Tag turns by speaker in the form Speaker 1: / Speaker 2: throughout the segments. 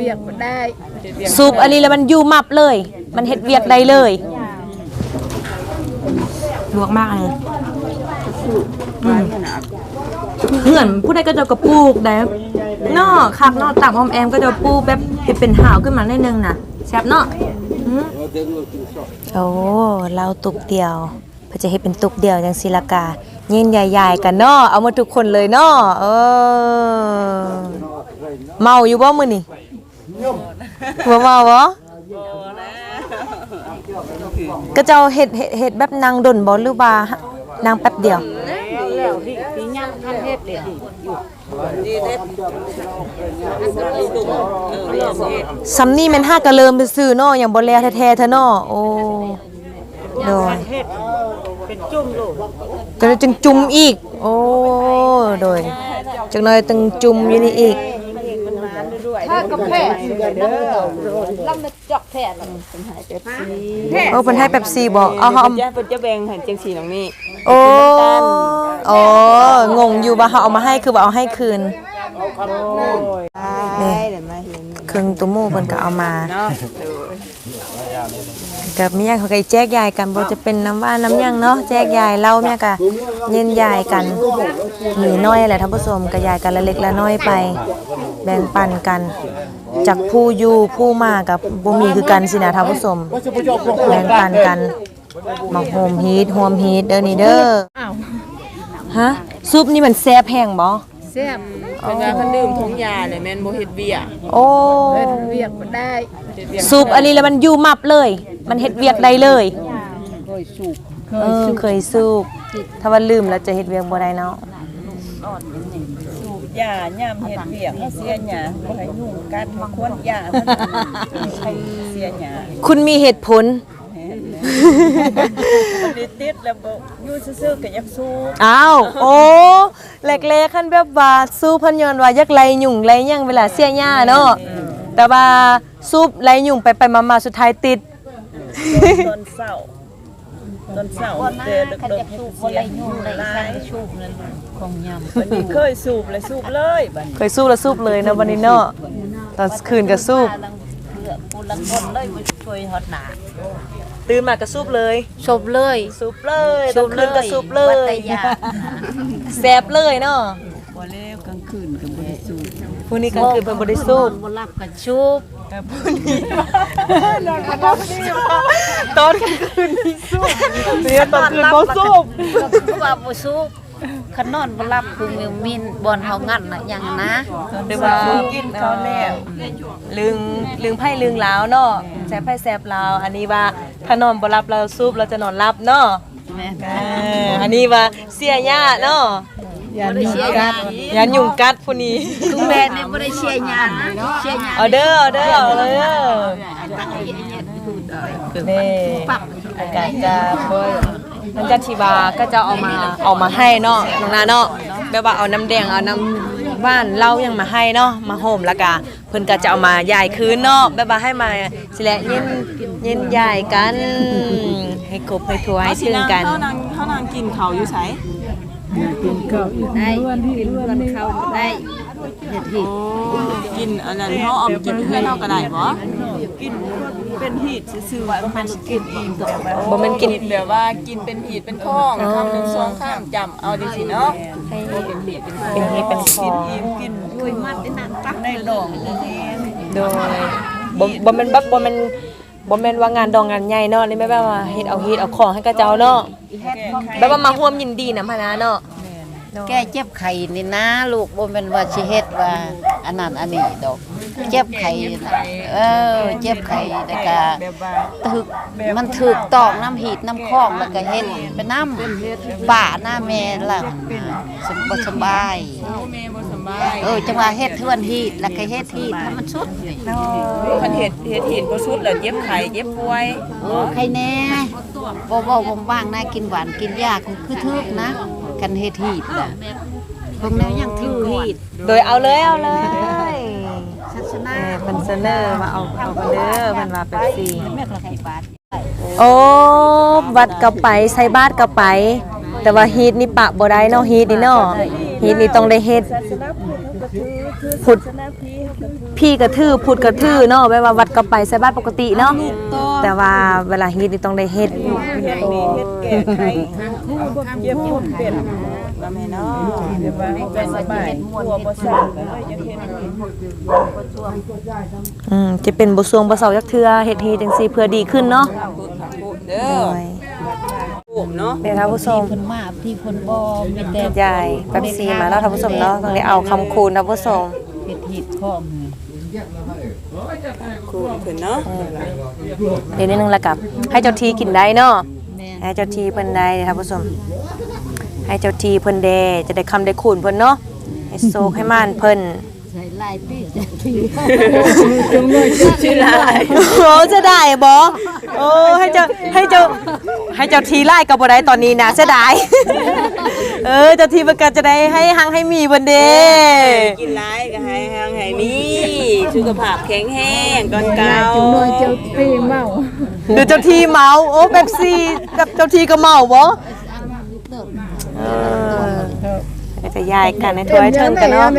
Speaker 1: เวียกบ่ได้
Speaker 2: สูบอันนี้แล้วมันอยู่มับเลย มันเฮ็ดเวียกได้เลยลวกมากเลยอืมเหือนผู้ใดก็จะกระปูกได้เนาะคักเนาะตามออมแอมก็จะปลูกแบบเฮ็ดเป็นหาวขึ้นมาหนิดนึงน่ะแซ่บเนาะอืมโอ้เราตุกเดียวเพื่อจะให้เป็นตุกเดียวจังศิลากาเย็นใหญ่ๆกันเนาะเอามาทุกคนเลยเนาะเออเมาอยู่บ่มื้อนี่ บ่เมาบ่ก็เจ้าเฮ็ดเฮ็ดเฮ็ดแบบนางดนบ่หรือว่านางแป๊บเดียว
Speaker 1: แล้วที่ที่ยังทันเฮ็ดเลยอยู่ดีเด็ดเออเรื่องเฮ็ด
Speaker 2: สำนี่แม่นหากะเลิมไปซื้อเนาะอย่างบ่แลแท้ๆเถอะเนาะโอ้โดย
Speaker 1: เฮ็ดเป็นจุ่มโลด
Speaker 2: จังจึงจุ่มอีก โอ้โดยจังน้อยตึงจุ่มอยู่นี่อีก
Speaker 1: ถ้ากาแฟเด้อลำนึกจอกแท้ล่ะเป็นหายเป๊ปซี่
Speaker 2: โอ้เพิ่นให้เป๊ปซี่บ่เอาเฮาเอา
Speaker 3: ย่าเพิ่นจะแบ่งให้จังซี่น้องนี่
Speaker 2: โอ้โอ้งงอยู่ว่าเฮาเอามาให้คือว่าเอาให้คืน
Speaker 3: ได้เดี๋ยวมาเห็น
Speaker 2: เครื่องตุ้มหมูเพิ่นก็เอามา
Speaker 3: เนาะ
Speaker 2: กับเมียเขาก็แจกยายกันบ่จะเป็นน้ำว่าน้ำหยังเนาะแจกยายเล่าเมียก็เย็นยายกันมีน้อยแหละท่านผู้ชมก็ยายกันละเล็กละน้อยไป แบ่งปันกันจากผู้อยู่ผู้มากับบ่มีคือกันสินะท่านผู้ชมแบ่งปันกันมาโฮมฮีทโฮมฮีทเด้อนี่เด้อ
Speaker 1: อ้าว
Speaker 2: ฮะซุปนี่มันแซ่บแห้งบ่
Speaker 1: แซ่บ
Speaker 3: เพิ่นว่าเพิ่นดื่มทงยาเลยแม่นบ่เฮ็ดเวียก
Speaker 2: โอ้
Speaker 1: เฮ็ดเวียกบ่ได้
Speaker 3: เฮ็ดเวียก
Speaker 2: ซุปอันนี้แล้วมันอยู่มับเลย มันเฮ็ดเวียกได้เลย
Speaker 1: เคยสูบ
Speaker 2: เออเคยสูบถ้าว่าลืมแล้วจะเฮ็ดเวียกบ่ได้เนาะ
Speaker 3: สูบยายามเฮ็ดเวียกเฮาเสียหยาบ่ให้ยุ่งกัดให้ควรยามันใช้เสียหยา
Speaker 2: คุณมีเหตุผล
Speaker 3: มันได้ติดแล้วบ่อยู่ซื่อๆก็อยากสูบ
Speaker 2: อ้าวโอ้แรกๆคันแบบว่าสู้เพันยอนว่ายักไรหยุ่งไรหยังเวลาเสียหญ้าเนาะแต่ว่าซูบไรหยุ่งไปไปมามาสุดท้ายติด
Speaker 3: ตอนเช้า ตอนเช้าแต่ดึกๆสูบบ่ได้ยุ่งได้ใส่สูบนั่นของยำวันนี้เคยสูบเลยสูบเลยบัดนี้
Speaker 2: เคยสู้แล้วซูบเลยนะวันนี้เนาะตอนคืนก็ซูบ
Speaker 3: ปูลังคนเลยมาช่วยฮอดหนา
Speaker 2: ตื่นมาก็ซูบเลย
Speaker 1: ชบเลย
Speaker 2: ซูบเลยตอนคืนก็ซูบเล
Speaker 1: วัด
Speaker 2: ย
Speaker 1: แต่ยา
Speaker 2: แซบเลยเนาะ
Speaker 3: บ่แล้วกลางคืนก็บ่ได้สูบ
Speaker 2: พรุ่งนี้กลางคืนเพิ่นบ่ได้ซูบ
Speaker 1: บ่รับกันชุบ
Speaker 2: ตอนกลางคืนนี่ซูบเสียตอนคืนบ่ซูบ
Speaker 1: คือว่าบ่ชุบคันนอนบ่รับคือมิวมินบอนเฮางันน่ะหยังนะ
Speaker 2: หรือว่า
Speaker 3: กินข้าวแล้ว
Speaker 2: ลึงลึงไพ่ลึงลาวเนาะแซ่บไพ่แซ่บลาว อันนี้ว่าถ้านอนบ่รับเราซูบเราจะนอนรับเนาะ
Speaker 1: แม่
Speaker 2: เอออันนี้ว่าเสียหญ้าเนาะ
Speaker 1: บ่ได้เชียร์หยัง
Speaker 2: ยันยุงกัดผู้นี้
Speaker 1: คือแม่นี่บ่ได้เชียร์หยังเชียร์หยัง
Speaker 2: เอาเด้อเอาเด้อเอาเลยเด้อนี่อาการจะบ่มันจะชีบาก็จะเอามาเอามาให้เนาะน้องนาเนาะแบบว่าเอาน้ำแดงเอาน้ำว่านเหล้ายังมาให้เนาะมาห่มแล้วก็เพิ่นก็จะเอามายายคืนเนาะแบบว่าให้มาสิแหละเย็นเย็นยายกันให้ครบให้ทัวให้ถึงกัน
Speaker 3: เฮานางเฮานางกินข้าวอยู่ไส
Speaker 1: ได้กินวันเข้าได้เฮ็ดหิด
Speaker 3: กินอันนั้นเฮาเอากินเพื่อนเฮาก็ได้บ่กินเป็นหีดซื่อๆว่ามันกินอิ่มบ่
Speaker 2: ม่นกิน
Speaker 3: แบบว่ากินเป็นหีดเป็นข้องคำหนึ่งสองข้ามจำเอาจังซี่เนาะเป็นหีดเป็น
Speaker 2: เป็นหีดเป็นข้อง
Speaker 3: กินอิ่มกินด้วยมัดได้นานตักได้ดอง
Speaker 2: โดยบ่บ่ม่นบักบ่ม่น บ่แม่นว่างานดองงานใหญ่เนาะนี่แม่นแบบว่าเฮ็ดเอาเฮ็ดเอาของให้กับเจ้าเนาะแบบว่ามาร่วมยินดีนะพนะเนาะ
Speaker 1: แก้เจ็บไข้นี่นะ ลูกบ่แม่นว่าสิเฮ็ดว่าอันนั้นอันนี้ดอก เจ็บไข้น่ะเออ เจ็บไข้แล้วก็
Speaker 3: แบบว่า
Speaker 1: ถึกมันถึกตอกน้ำหีดน้ำคองแล้วก็เฮ็ดเป็นน้ำป่าหน้าแม่ล่ะสมบ่สบาย
Speaker 3: โอ้แม่บ่สำบาย
Speaker 1: เออจังว่าเฮ็ดทวนหีดแล้วก็เฮ็ดหีดให้มันสุด
Speaker 3: คันเฮ็ดเฮ็ดหีดบ่สุดแล้วเจ็บไข้เจ็บป่วย
Speaker 1: เออใครแน่บ่บ่บ่ว่างนะกินหวานกินยาก็คือทึกนะ กันเฮ็ดหีดน่ะพวกแนวยังทึกหีด
Speaker 2: โดยเอาเลยเอาเลย
Speaker 1: ศาสนา
Speaker 2: เออเพิ่นเสนอมาเอาเอากันเด้อเพิ่นว่าเป๊ปซี่
Speaker 1: แม่ก็ให้บาท
Speaker 2: โอ้วัดก็ไปใส่บาตรก็ไป แต่ว่าฮีทนี่ปะบ่ได้เนาะฮีทนี่เนาะฮีทนี่ต้องได้เฮ็ดพุทธ พี่กระทือพุดกระทือเนาะแบบว่าวัดก็ไปใส่บ้านปกติเนาะแต่ว่าเวลาเฮ็ดนี่ต้องได้เฮ็ด
Speaker 3: เฮ็ดนี่เฮ็ดแก่ไขเย็บพุ่นเป็นนำให้เนาะเดี๋ยวว่าเฮาไปสบายกลัวบ่ซ่าก็เลยจะเฮ็ด
Speaker 2: อืมจะเป็นบ่สวงบ่เซาจักเทื่อเฮ็ดเฮ็ดจังซี่เพื่อดีขึ้นเนาะ
Speaker 3: เด้
Speaker 2: โด
Speaker 3: อยผมเนาะ
Speaker 2: เดี๋ยวท่านผู้ชม
Speaker 1: เพิ่นมาที่เพิ่นบ่มีแต่
Speaker 2: ยายแป๊บซีมาแล้วท่านผู้ชมเนาะต้องได้เอาคำคูณท่านผู้ชม
Speaker 1: เฮ็ดฮิตของนี่
Speaker 3: คูณขึ้นเนาะ
Speaker 2: เดี๋ยวนิดนึงแล้วกับ ให้เจ้าทีกินได้เนาะ
Speaker 1: แม่น
Speaker 2: ให้เจ้าทีเพิ่นได้ท่านผู้ชมให้เจ้าทีเพิ่นเดจะได้คำได้คูณเพิ่นเนาะให้โซกให้ม่านเพิ่น
Speaker 1: ใส่ลายปีจะที
Speaker 3: ชื่อลาย
Speaker 2: โอ้จะได้บ่โอ้ให้เจ้าให้เจ้าให้เจ้าทีไล่กับบ่ได้ตอนนี้นะเสียดายเออเจ้าทีมันก็จะได้ให้หังให้มีเพิ่นเด้
Speaker 3: กินหลายก็ให้ห่างให้มี สุขภาพแข็งแรงก่อนเก่า
Speaker 1: จุน้อยเจ้าปีเมา
Speaker 2: หรือเจ้าทีเมาโอ้เป๊ปซี่กับเจ้าทีก็เมาบ่เออก็จะย้ายกันในถ้วยเทิงกันเนาะ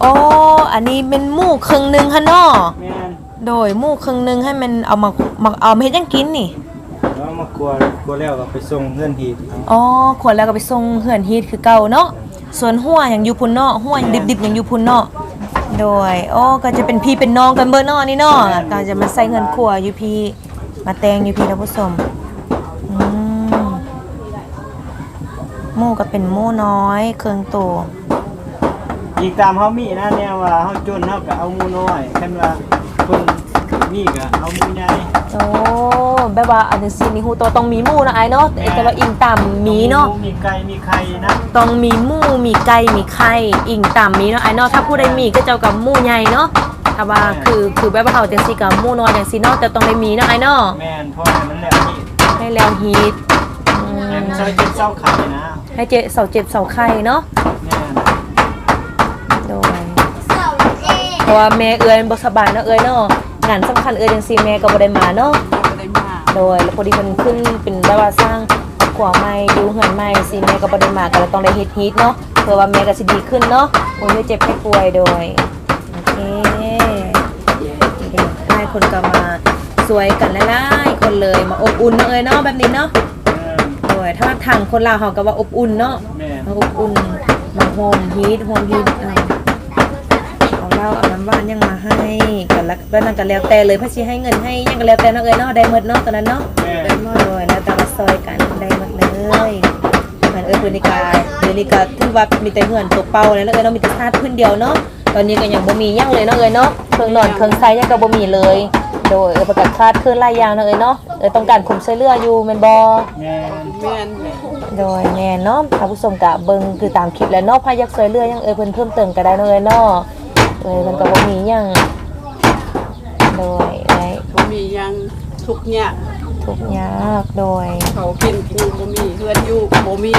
Speaker 2: โอ้อันนี้เป็นหมูครึ่งหนึงค่ะเนาะ
Speaker 4: แม่น
Speaker 2: โดยหมูครึ่งหนึงให้มันเอามามาเอามาเฮ็ดหยังกินนี่
Speaker 4: แล้วมากลัวกลัวแล้วก็ไปส่งเพื่อนทีเอา
Speaker 2: อ๋อขวดแล้วก็ไปส่งเหือนฮีทคือเก่าเนาะส่วนหัวอย่างอยู่พุ่นเนาะหัวอย่างดิบๆอย่างอยู่พุ่นเนาะ โดย โอ้ก็จะเป็นพี่เป็นน้องกันเบอร์นาะนี่เนาะก็จะมาใส่เงินขัวอยู่พี่มาแตงอยู่พี่ท่านผู้ชมอืมหมูก็เป็นหมูน้อย เครื่องโต
Speaker 4: อีกตามเฮามีนะแนวว่าเฮาจนเฮาก็เอาหมูน้อยคันว่าคนมีก็เอาหมูใหญ่
Speaker 2: โอ้แบบว่าอันนี้สินี่ฮู้ตัวต้องมีหมูนะไอ้เนาะแต่แต่ว่าอิงตามมีเนาะ
Speaker 4: มีไก่มีไข่นะ
Speaker 2: ต้องมีหมูมีไก่มีไข่อิงต่ำมีเนาะไอ้เนาะถ้าผู้ใดมีก็เจ้ากับหมูใหญ่เนาะถ้าว่าคือคือแบบว่าเขาจังซี่กับหมูน้อยจังซี่เนาะแต่ต้องได้มีเนาะไอ้เนาะ
Speaker 4: แม่นเพราะว่ามันแล้วนี่
Speaker 2: ให้แล้วฮีทอืม
Speaker 4: แม่นซอยเจ็ดเจ้าไข่นะ
Speaker 2: ให้เจเสาเจ็บเสาไข่เนาะ
Speaker 4: แม่น
Speaker 2: โดยเพราะว่าแม่เอื้อยบ่สบายเนาะเอื้อยเนาะ งานสำคัญเอื้อยจังซี่แม่ก็บ่ได้มาเนาะ
Speaker 3: ได้มา
Speaker 2: โดยแล้วพอดีมันขึ้นเป็นแบบว่าสร้างขวาใหม่ดูเหือนใหม่สิแม่ก็บ่ได้มาก็เลยต้องได้เฮ็ดฮีทเนาะเพื่อว่าแม่ก็สิดีขึ้นเนาะบ่ได้เจ็บให้ป่วยโดยโอเคหลายคนก็มาสวยกันหลายๆคนเลยมาอบอุ่นเนาะเอ้ยเนาะแบบนี้เนาะ
Speaker 4: แม่น
Speaker 2: โดยถ้าทางคนลาวเขาก็ว่าอบอุ่นเนาะ
Speaker 4: แม่น
Speaker 2: มาอบอุ่นมาโฮมฮีทโฮมฮีทเอา เอาเหล้าเอาน้ำหวานยังมาให้กันแล้วแล้วนั่นก็แล้วแต่เลยพระชีให้เงินให้ยังก็แล้วแต่เนาะเอ้ยเนาะได้หมดเนาะตอนนั้นเนาะ
Speaker 4: แม่น
Speaker 2: ได้หมดเลยแล้วแต่ว่าซอยกันได้หมดเลยเหมือนเอ้ยเพื่อนนิกาเดือนนี้ก็ถือว่ามีแต่เหือนตกเป่าเลยแล้วเอ้ยเนาะมีแต่ชาติพื้นเดียวเนาะตอนนี้ก็ยังบ่มีหยังเลยเนาะเอ้ยเนาะเครื่องนอนเครื่องใช้ยังก็บ่มีเลย โดยเอ้ยประกาศคาดเคลื่อนหลายอย่างเนาะเอ้ยเนาะเอ้ยต้องการคุมช่วยเหลืออยู่แม่นบ่
Speaker 4: แม่น
Speaker 3: แม่นแม่
Speaker 2: โดยแม่เนาะท่านผู้ชมกะเบิ่งคือตามคลิปแล้วเนาะพายักซอยเรือยังเอ่ยเพิ่นเพิ่มเติมก็ได้เนาะเอ้ยเนาะ เอ้ยเพิ่นก็บ่มีหยังโดยไอ้
Speaker 3: บ่มีหยังทุกข์ยาก
Speaker 2: ทุกข์ยากโดย
Speaker 3: เขากินกูบ่มีเฮือนอยู่ก็บ่มี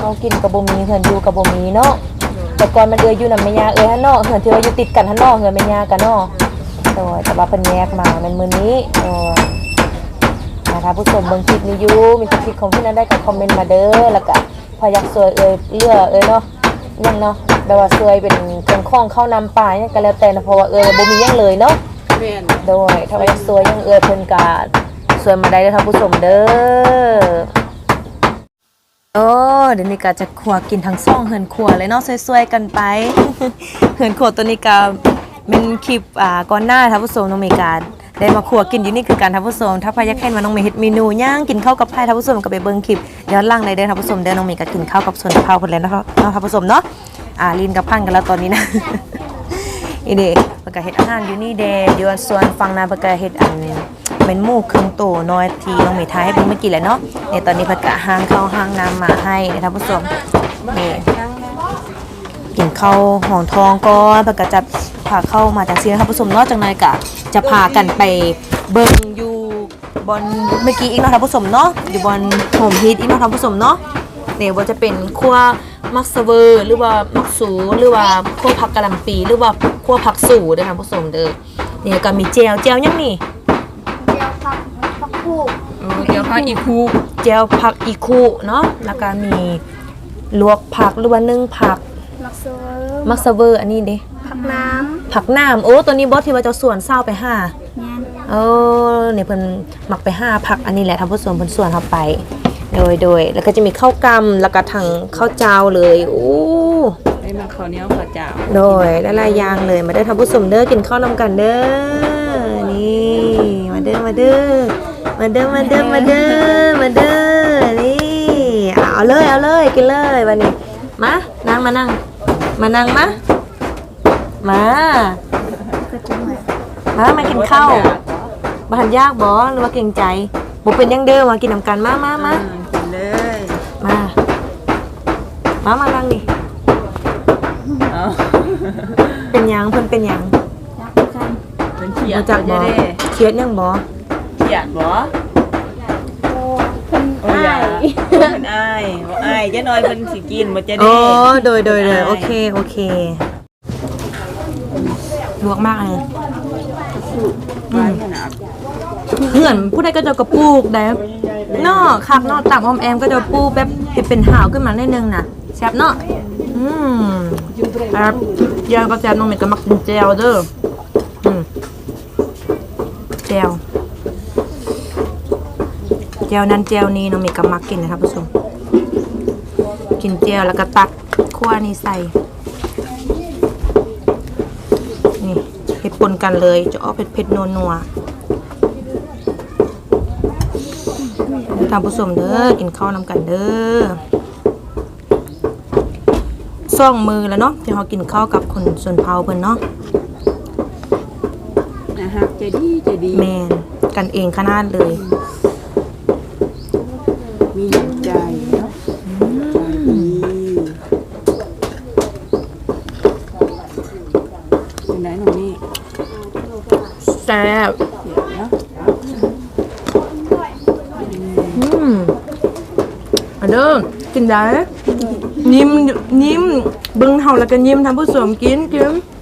Speaker 2: เฮากินก็บ่มีเฮือนอยู่ก็บ่มีเนาะแต่ก่อนมันเอ้ยอยู่นำแม่ย่าเอ้ยหั่นเนาะเฮือนที่ว่าอยู่ติดกันหั่นเนาะเฮือนแม่ย่ากันเนาะโดยแต่ว่าเพิ่นแยกมาแม่นมื้อนี้โดยนะคะผู้ชมเบิ่งคลิปนี้อยู่มีความคิดของพี่นั้นได้ก็คอมเมนต์มาเด้อแล้วก็พายักซอยเอ้ยเรือเอ้ยเนาะยังเนาะ แบบว่าซวยเป็นเครื่องข้องเข้านำป่าเนี่ยก็แล้วแต่นะเพราะว่าเออบ่มีหยังเลยเนาะ
Speaker 3: แม่น
Speaker 2: โดยถ้าว่าซวยยังเออเพิ่นก็สวยมาได้เด้อท่านผู้ชมเด้อโอ้เดี๋ยวนี้ก็จะขัวกินทั้งซ่องเหินขัวเลยเนาะสวยๆกันไป เหินขัวตัวนี้ก็เป็นคลิปอ่าก่อนหน้าท่านผู้ชมน้องเมกาได้มาขัวกินอยู่นี่คือการท่านผู้ชมถ้าพายักแค่นว่าน้องเมย์เฮ็ดเมนูย่างกินข้าวกับไผ่ท่านผู้ชมก็ไปเบิ่งคลิปย้อนหลังเลยเด้อท่านผู้ชมเด้อน้องเมย์ก็กินข้าวกับส่วนเผาเพิ่นแล้วเนาะเนาะท่านผู้ชมเนาะ อ่าลินกับพันกันแล้วตอนนี้นะอีเดเพิ่นก็เฮ็ดอาหารอยู่นี่เดอยู่ส่วนฝั่งนาเพิ่นก็เฮ็ดอันเป็นหมูครึ่งโตน้อยทีน้องเมทายให้เพิ่นเมื่อกี้แหละเนาะเนี่ยตอนนี้เพิ่นก็หางเข้าวหางน้ำมาให้เด้อท่านผู้ชมนี่กินข้าวหองทองก่อนเพื่อก็จะพาเข้ามาจากซีนะครับผู้ชมนอกจากนั้นก็จะพากันไปเบิงอยู่บนเมื่อกี้อีกนะท่านผู้ชมเนาะอยู่บนโฮมฮีทอีกนะท่านผู้ชมเนาะเนี่ยว่าจะเป็นคัว มักสเวอร์ หรือว่ามักสูหรือว่าคั่วผักกะหล่ำปีหรือว่าคั่วผักสูเด้อท่านผู้ชมเด้อเนี่ยก็มีเจลเจลยังนี่
Speaker 3: เดี๋ยวพาอีคู
Speaker 2: เจลผักอีคูเนาะแล้วก็มีลวกผักหรือว่านึ่งผัก
Speaker 5: มักเซอร์
Speaker 2: มักสเวอร์อันนี้เด้
Speaker 5: ผัผักน้
Speaker 2: ผักน้ำโอ้ตัวนี้บอสที่ว่าเจ้าสวนเศร้าไปห้าำ
Speaker 5: งาน
Speaker 2: เออเนี่ยเพิ่นหมักไปห้าผักอันนี้แหละทำผู้สวนเพิ่นสวนเข้าไป โดยโดยแล้วก็จะมีข้าวกำแล้วก็ถังข้าวเจ้าเลยโอ้
Speaker 3: ไอ้มาข้าวเหนียวข้าวเจ้า
Speaker 2: โดยหลายๆอย่างเลยมาเด้อทำผู้สมเด้อกินข้าวนำกันเด้อนี่มาเด้อมาเด้อมาเด้อมาเด้อมาเด้อมาเด้อนี่อะเอาเลยเอาเลยกินเลยวันนี้มานั่งมานั่ง มานั่งมามา
Speaker 5: ก็จะมา
Speaker 2: มามากินข้าวบ้านยากบ่หรือว่าเก่งใจบ่เป็นหยังเด้อมากินนำกันมามามา
Speaker 3: กินเลย
Speaker 2: มา มามานั่งนี่
Speaker 3: เอา
Speaker 2: เป็นหยังเพิ่นเป็นหยัง
Speaker 5: จักกัน
Speaker 3: เป็นเขียด
Speaker 2: รู้จักบ่
Speaker 3: จะได้
Speaker 2: เครียดยังบ่
Speaker 3: เขียดบ่
Speaker 5: โอ้เพิ่น
Speaker 3: โอ้ย
Speaker 5: อ้า
Speaker 3: อย่ายเพิ่นอายบ่อายเจ๊น้อยเพิ่นสิกินบ่จะได้
Speaker 2: โอ้โดยโดยโดยโอเคโอเคลวกมากเลย
Speaker 3: หวานขนาด
Speaker 2: เพื่อนผู้ใดก็จะกระปลูกได้เนอคักเนอต่างออมแอมก็จะปลูกแบบเห็ดเป็นหาวขึ้นมาได้นึงนะ แซ่บเนาะอืมครับยางก็แซ่บน้องเม็ดก็มักกินแจวเด้ออืมแจวแจวนั้นแจวนี้น้องเม็ดก็มักกินนะครับผู้ชมกินแจวแล้วก็ตักขั้วนี้ใส่นี่เผ็ดปนกันเลยจะออกเผ็ดเผ็ดนัวนัวๆทำผสมเด้อกินข้าวน้ำกันเด้อ ซ่องมือแล้วเนาะที่เรากินข้าวกับคนส่วนเผาเพิ่นเนาะ
Speaker 3: นะฮะใจดีใจดี
Speaker 2: แมนกันเองขนาดเลย
Speaker 3: มีน้ำใจเนาะใจดีเป็นไงหนูนี่
Speaker 2: แซ่บ
Speaker 3: เขียดเนาะ
Speaker 2: อืมอันเด้อกินได้ ยิ้มยิ้มเบึงเฮาแล้วก็ยิ้มทำผู้สวมกินกิ
Speaker 3: มามามากินน้ำกัน